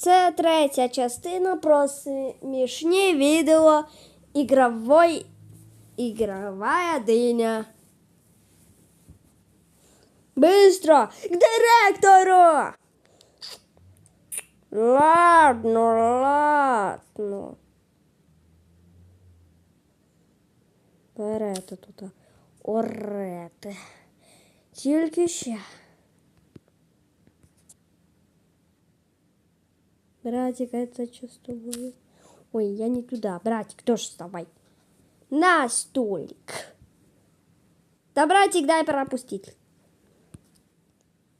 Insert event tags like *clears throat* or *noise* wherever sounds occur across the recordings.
Це третя частина про смішні відео ігровой ігрова диня. Быстро! К директору! Ладно, ладно. Берете тут. Орете. Тільки ще. Братик, это что с тобой? Ой, я не туда. Братик, тоже вставай. На столик. Да, братик, дай пропустить.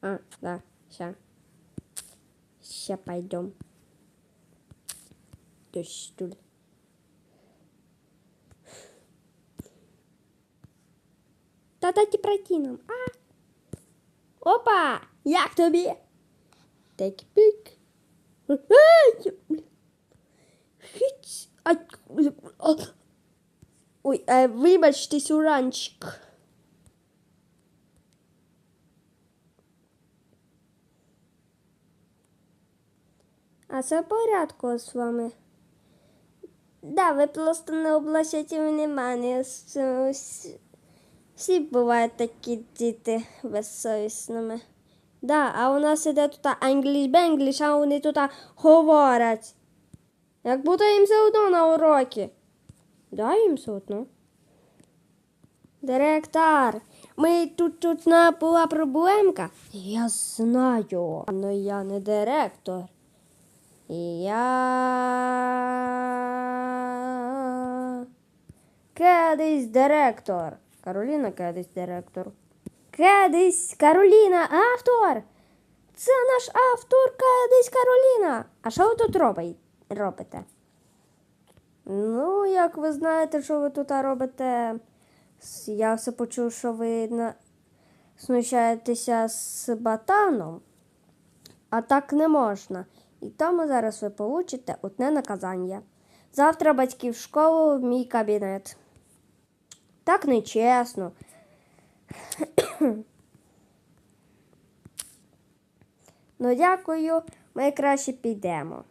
А, да, ща. Ща пойдем. То есть стул. Та дайте пройти нам. А? Опа! Як тобі? Так пік. Ай, А. Ой, е, вибачте, суранчик. А все в порядку з вами? Да, ви просто не облачайте с- Всі бувають такі діти безсовісними. Да, а у нас іде тут англіш-бенгліш, а вони тут говорять. Як будто їм все одно на уроки. Да, їм все одно. Директор, ми тут тут була проблемка. Я знаю, але я не директор. Я Кедись директор. Кароліна Кедись директор. Кедись Кароліна автор. Це наш автор Кедись Кароліна. А що ви тут робите? Ну, як ви знаєте, що ви тут робите? Я все почув, що ви на... знущаєтеся з батаном. А так не можна. І тому зараз ви получите одне наказання. Завтра батьків в школу в мій кабінет. Так нечесно. Ну, дякую, ми краще підемо.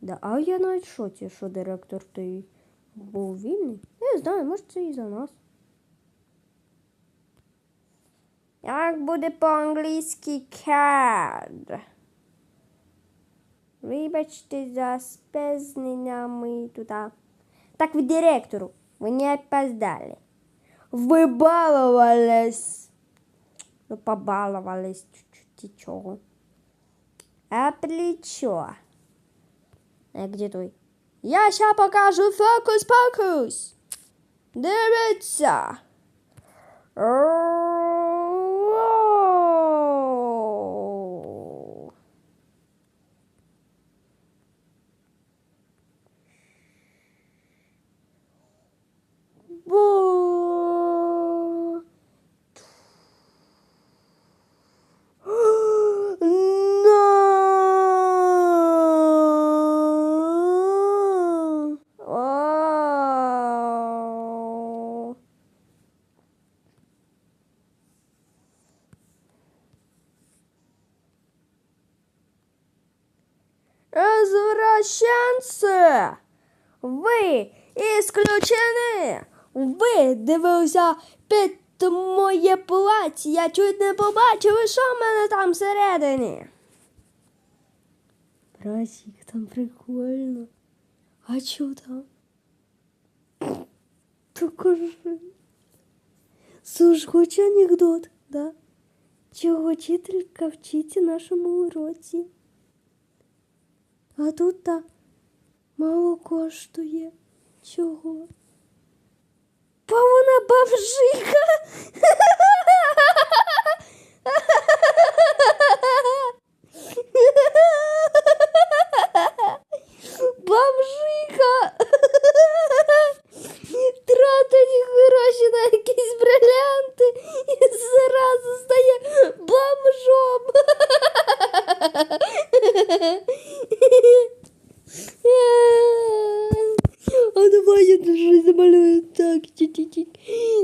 Да, а я навіть в шоці, що директор той був вільний. Не знаю, може це і за нас. Як буде по-англійськи CAD? Вибачте за спізнення ми туди. Так ви директору, ви не опоздали. Ви баловались. Ну, побаловались чуть-чуть і чого. А плечо? А где той? Я ща покажу фокус-покус. Дивіться. Извращенцы! Ви ісключені! Ви дивилися під моє плаття. Я чуть не побачив, що в мене там всередині. Братик, там прикольно. А що там? Покажи. Слушай, хоч анекдот, да? Чого вчителька вчить у нашому уроці? А тут та мало коштує. Чого? Бо вона бавжиха *laughs* тратить гроші на якісь брилянти і зразу стає бомжом. А давай я щось замалюю. Так, ті-ті-ті.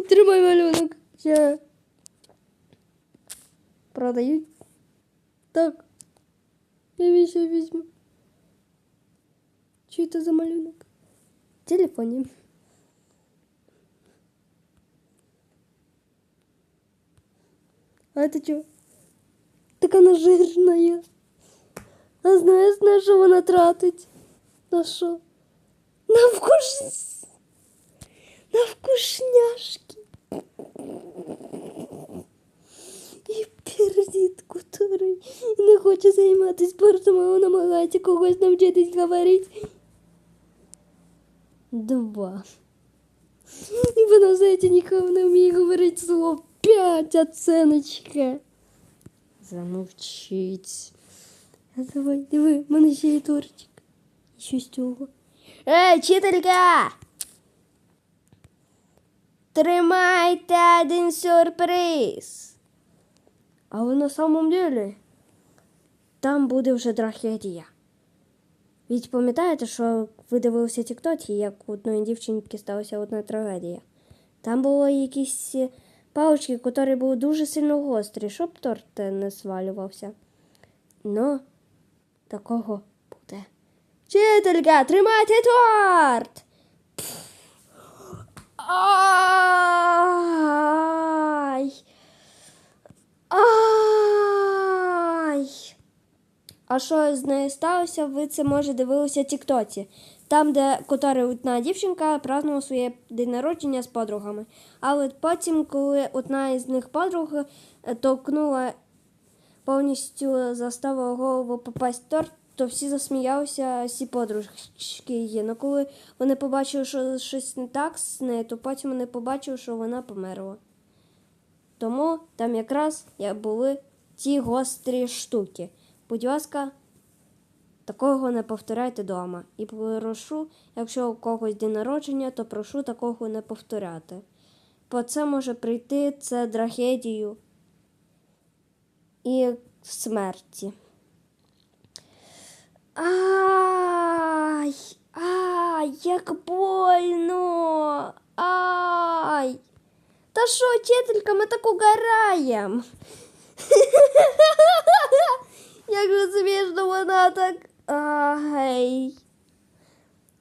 Тримай малюнок. Ще. Продають. Так. Навіщо я візьму? Що це за малюнок? В телефоні. А это что? Так она жирная. А знаєш, на що вона тратить? На що? На вкус... На вкусняшки. І пердит, который не хоче займатися спортом, а намагається когось навчитись говорити. Два. І вона, знаєте, нікому не вміє говорити слово п'ять, оценочка. Замовчить. А давай, диви, в мене ще є тортик. І що з цього? Ей, вчителька! Тримайте один сюрприз. Але на самом деле там буде вже трагедія. Ведь пам'ятаєте, що ви дивилися тіктоці, як у одної дівчинки сталася одна трагедія. Там були якісь е, палички, які були дуже сильно гострі, щоб торт е, не свалювався. Ну, такого буде. Вчителька, тримайте торт! Ай! Ай! А що з нею сталося, ви це може дивилися в Тіктоці. Там, де котра одна дівчинка празднувала своє день народження з подругами. Але потім, коли одна із них подруг е, толкнула повністю заставила голову попасть торт, то всі засміялися, всі подружки її. Ну коли вони побачили, що щось не так з нею, то потім вони побачили, що вона померла. Тому там якраз були ті гострі штуки. Будь ласка, такого не повторяйте вдома. І прошу, якщо у когось день народження, то прошу такого не повторяти. Бо це може прийти це трагедію і смерті. Ай, ай, як больно. Ай. Та що, вчителька, ми так угораємо. *laughs* Як же смішно вона так. Ай.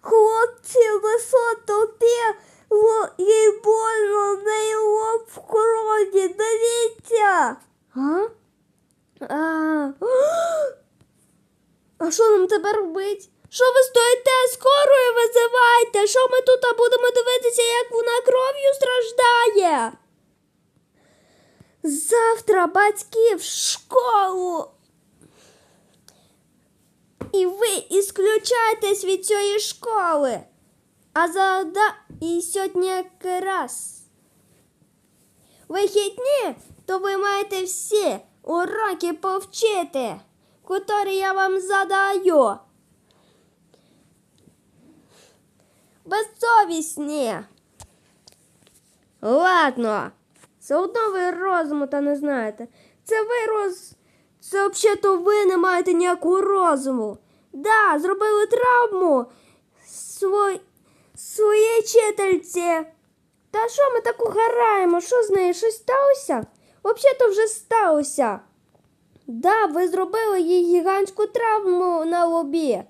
Хлопці, високо ти, їй больно, в неї лоб в крові, дивіться. А? А, *gasps* а що нам тепер робити? Що ви стоїте? Скорою визивайте. Що ми тут будемо дивитися, як вона кров'ю страждає? Завтра батьки в школу. І ви ісключайтесь від цієї школи. А зада і сьогодні якраз. Вихідні, то ви маєте всі уроки повчити, котрі я вам задаю. Безсовісні. Ладно. Все одно ви розуму та не знаєте. Це ви роз... Це взагалі-то ви не маєте ніякого розуму. Да, зробили травму свой... своїй вчительці. Та що ми так угораємо? Що з нею? Щось сталося? Взагалі-то вже сталося. Да, ви зробили їй гігантську травму на лобі.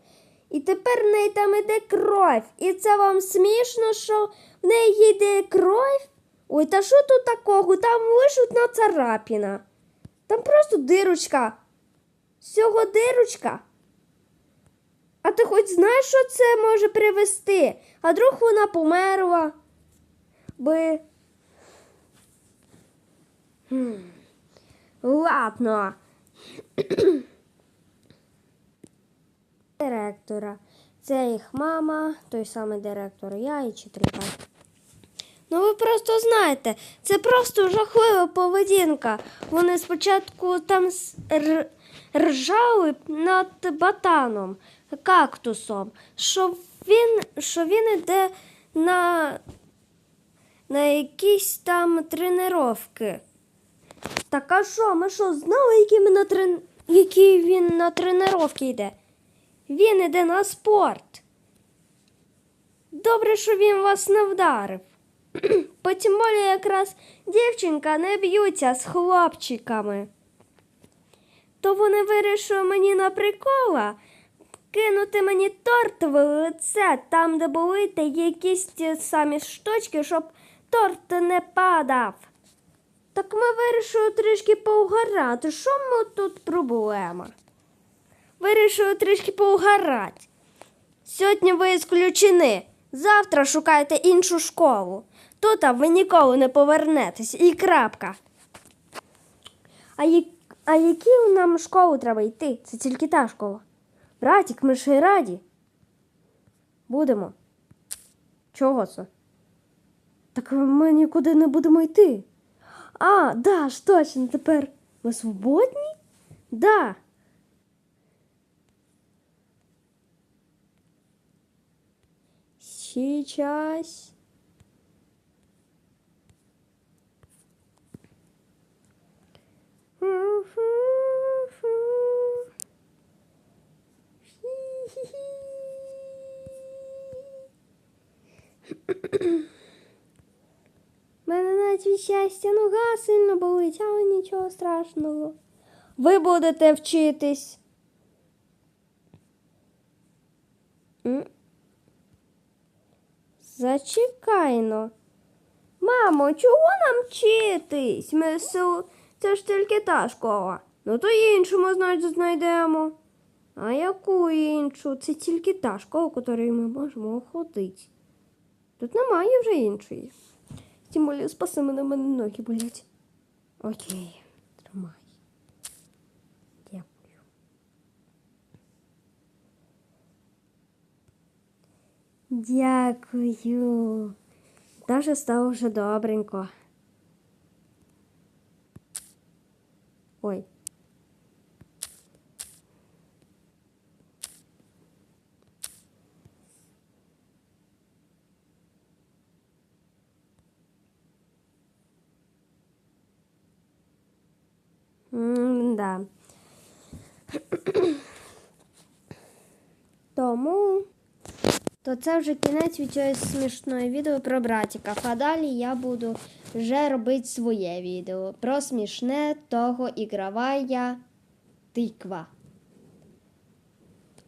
І тепер в неї там іде кров. І це вам смішно, що в неї йде кров? Ой, та що тут такого? Там лише одна царапіна. Там просто дирочка. Всього дирочка. А ти хоч знаєш, що це може привести? А вдруг вона померла? Би. Ладно. *coughs* Директора. Це їх мама, той самий директор, я і вчителька. Ну ви просто знаєте, це просто жахлива поведінка. Вони спочатку там ржали над батаном, кактусом, що він, що він іде на, на якісь там тренировки. Так а що, ми що, знали, які, ми на трен... які він на тренировки йде? Він іде на спорт. Добре, що він вас не вдарив. *clears throat* Бо тим більше якраз дівчинка не б'ються з хлопчиками. то вони вирішили мені на прикола кинути мені торт в лице, там, де були та якісь ті самі штучки, щоб торт не падав. Так ми вирішили трішки поугарати. Що ми тут проблема? Вирішили трішки поугарати. Сьогодні ви ісключені. Завтра шукайте іншу школу. Тут ви ніколи не повернетесь. І крапка. А, я... а які нам школу треба йти? Це тільки та школа. Братік, ми ж і раді. Будемо. Чого це? Так ми нікуди не будемо йти. А, да, ж точно, тепер ми свободні? Да. Сейчас. Мене навіть від щастя нога сильно болить, але нічого страшного. Ви будете вчитись. Зачекайно. Мамо, чого нам вчитись? Ми сел... Це ж тільки та школа. Ну то іншу ми, знайдемо. А яку іншу? Це тільки та школа, в якій ми можемо ходити. Тут немає вже іншої. Тим більше, спаси мене, мене ноги болять. Окей, тримай. Дякую. Дякую. Даже стало вже добренько. Ой. Да. Тому то це вже кінець від цього смішного відео про братіка. А далі я буду вже робити своє відео про смішне того ігровая тиква.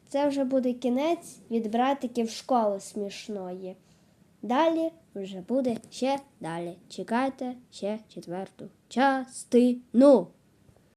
Це вже буде кінець від братиків школи смішної. Далі вже буде ще далі. Чекайте ще четверту частину.